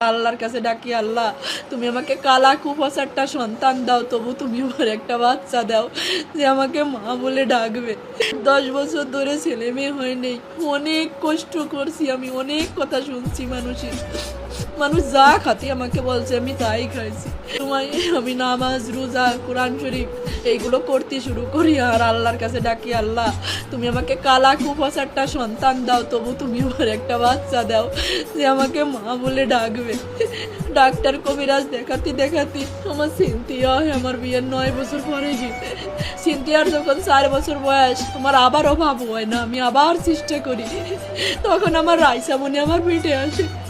আল্লাহর কাছে ডাকি, আল্লাহ, তুমি আমাকে কালা কুফাসারটা সন্তান দাও, তবু তুমি আমার একটা বাচ্চা দাও যে আমাকে মা বলে ডাকবে। দশ বছর ধরে ছেলে মেয়ে হয় নেই, অনেক কষ্ট করছি আমি, অনেক কথা শুনছি মানুষের। মানুষ যা খাতে আমাকে বলছে, আমি তাই খাইছি। তোমায় আমি নামাজ, রোজা, কোরআন শরীফ এইগুলো করতে শুরু করি আর আল্লাহর কাছে ডাকি, আল্লাহ, তুমি আমাকে কালা একটা সন্তান দাও, তবু তুমি আমার একটা বাচ্চা দাও। যে আমাকে মা বলে ডাকবে। ডাক্তার কবিরাজ দেখাতে দেখাতে আমার সিনথিয়া হয়, আমার বিয়ের নয় বছর পরে জিতে সিনথিয়ার যখন চার বছর বয়স, আমার আবার অভাব হয় না, আমি আবার চেষ্টা করি। তখন আমার রাইসামণি আমার পেটে আসে।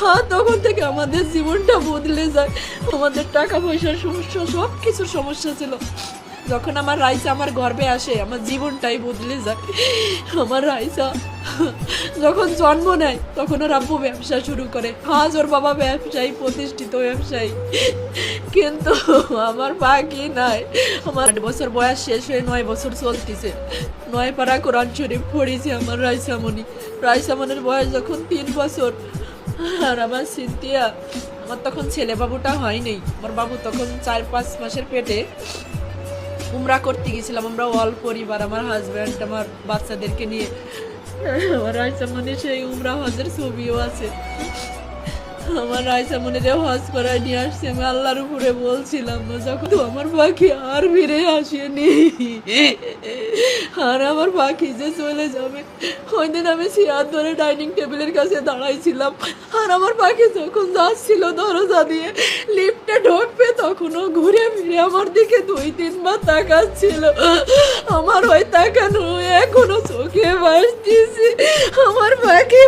হ্যাঁ তখন থেকে আমাদের জীবনটা বদলে যায়। আমাদের টাকা পয়সার সমস্যা সব কিছুর সমস্যা ছিল। যখন আমার রাইসা আমার গর্বে আসে, আমার জীবনটাই বদলে যায়। আমার রাইসা যখন জন্ম নেয়, তখন ওর আব্বু ব্যবসা শুরু করে। আজ ওর বাবা ব্যবসায়ী, প্রতিষ্ঠিত ব্যবসায়ী। কিন্তু আমার বাকি নাই। আমার আট বছর বয়স শেষ হয়ে নয় বছর চলতেছে। নয় পাড়া কোরআন শরীফ পড়েছে আমার রাইসামণি। রাইসামণির বয়স যখন তিন বছর আর আমার সিনতিয়া আমার তখন ছেলে বাবুটা হয়নি। আমার বাবু তখন চার, পাঁচ মাসের পেটে উমরা করতে গেছিলাম। আমরা অল পরিবার, আমার হাজব্যান্ড আমার বাচ্চাদেরকে নিয়ে। আমার মানে সেই উমরা হজের ছবিও আছে। আমার রাইসামণিরে হজ করায় নিয়ে আসছি, আমি আল্লাহর উপরে বলছিলাম না, যখন আমার পাখি আর ফিরে আসেনি। আর আমার পাখি যে চলে যাবে। ওই দিন আমি চেয়ার ধরে ডাইনিং টেবিলের কাছে দাঁড়াইছিলাম। আর আমার পাখি যখন যাচ্ছিল দরজা দিয়ে, লিফটে ঢুকবে তখনও ঘুরে ফিরে আমার দিকে দুই তিনবার তাকাচ্ছিল। আমার ওই তাকানো এখনও চোখে ভাসতেছে আমার পাখি